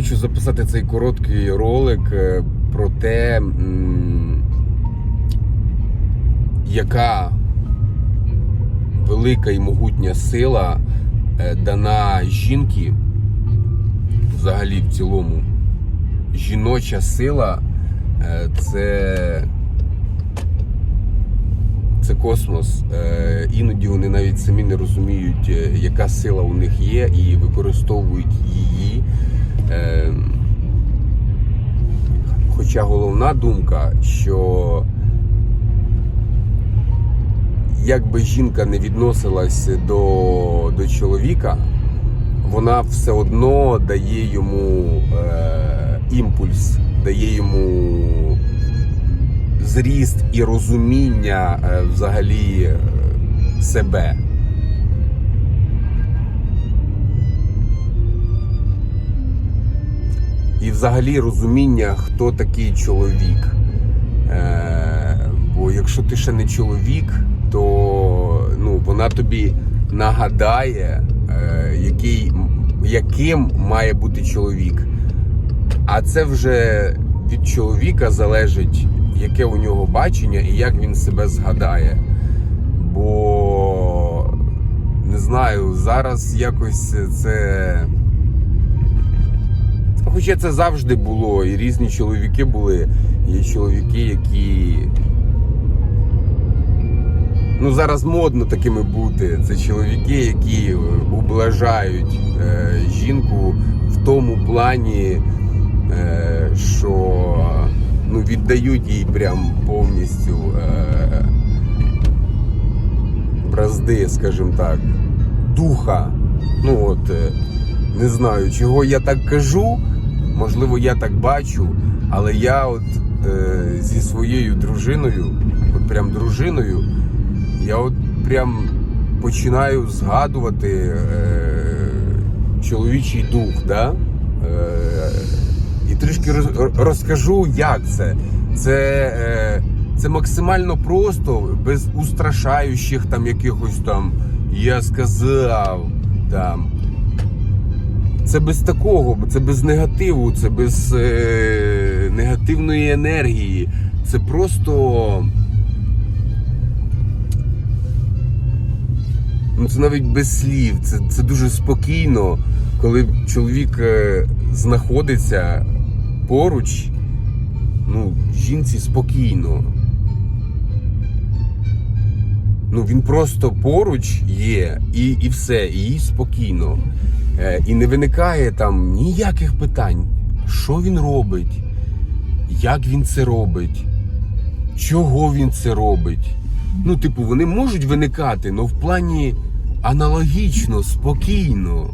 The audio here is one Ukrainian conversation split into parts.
хочу записати цей короткий ролик е, про те, яка велика і могутня сила е, дана жінки, взагалі в цілому. Жіноча сила е, це, це космос. Іноді вони навіть самі не розуміють, яка сила у них є, і використовують її. Е, Хоча головна думка, що як би жінка не відносилась до, до чоловіка, вона все одно дає йому е, імпульс, дає йому зріст і розуміння е, взагалі е, себе. І взагалі розуміння, хто такий чоловік. Е, бо якщо ти ще не чоловік, то ну, вона тобі нагадає, е, який, яким має бути чоловік. А це вже від чоловіка залежить, яке у нього бачення і як він себе згадає. Бо не знаю, зараз якось це. Хоча це завжди було, і різні чоловіки були. Є чоловіки, які. Ну, зараз модно такими бути. Це чоловіки, які ублажають е, жінку в тому плані, е, що ну, віддають їй прям повністю е, бразди, скажімо так, духа. Ну от, е, не знаю, чого я так кажу. Можливо, я так бачу, але я от е, зі своєю дружиною, от прям дружиною, я от прям починаю згадувати е, чоловічий дух, да? Е, і трішки роз, розкажу, як це. Це, е, це максимально просто, без устрашаючих там якихось там я сказав там. Це без такого, це без негативу, це без е, негативної енергії. Це просто. Ну, це навіть без слів. Це, це дуже спокійно, коли чоловік е, знаходиться поруч. Ну, жінці спокійно. Ну, він просто поруч є, і, і все, і їй спокійно. Е, І не виникає там ніяких питань, що він робить, як він це робить, чого він це робить. Ну, типу, вони можуть виникати, але в плані аналогічно, спокійно.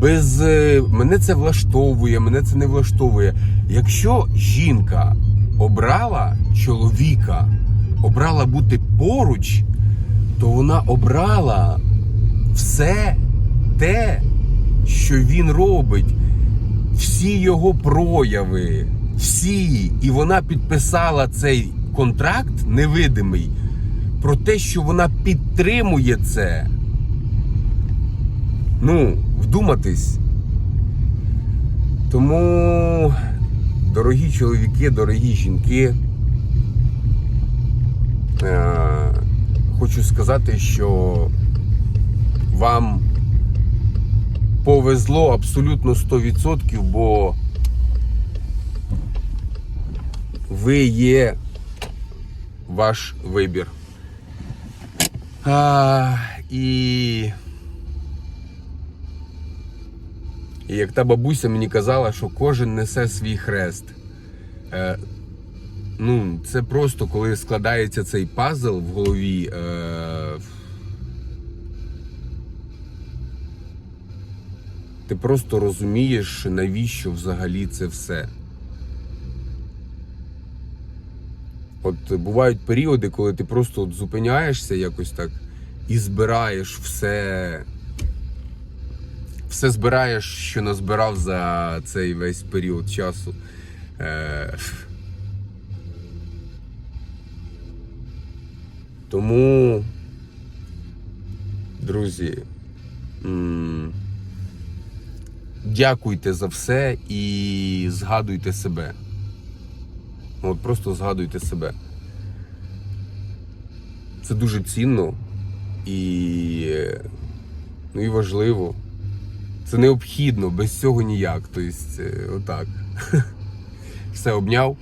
Без е, мене це влаштовує, мене це не влаштовує. Якщо жінка обрала чоловіка, обрала бути поруч, то вона обрала все те, що він робить, всі його прояви, всі. І вона підписала цей контракт невидимий про те, що вона підтримує це. Ну, вдуматись. Тому, дорогі чоловіки, дорогі жінки, хочу сказати, що вам повезло абсолютно 100%, бо ви є ваш вибір. А, і... і як та бабуся мені казала, що кожен несе свій хрест. Ну, це просто коли складається цей пазл в голові. Е, ти просто розумієш, навіщо взагалі це все. От бувають періоди, коли ти просто от зупиняєшся якось так і збираєш все. Все збираєш, що назбирав за цей весь період часу. Е... Тому, друзі, дякуйте за все і згадуйте себе. От просто згадуйте себе. Це дуже цінно і, е, ну, і важливо. Це необхідно, без цього ніяк. Тобто, е, отак. Все обняв.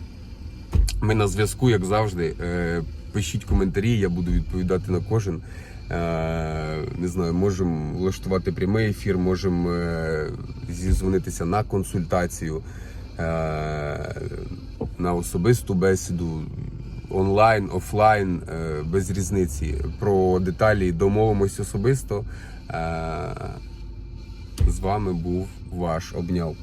Ми на зв'язку, як завжди. Пишіть коментарі, я буду відповідати на кожен. Е, Не знаю, можемо влаштувати прямий ефір, можемо е, зізвонитися на консультацію, е, на особисту бесіду, онлайн, офлайн, без різниці. Про деталі домовимось особисто. З вами був ваш обняв.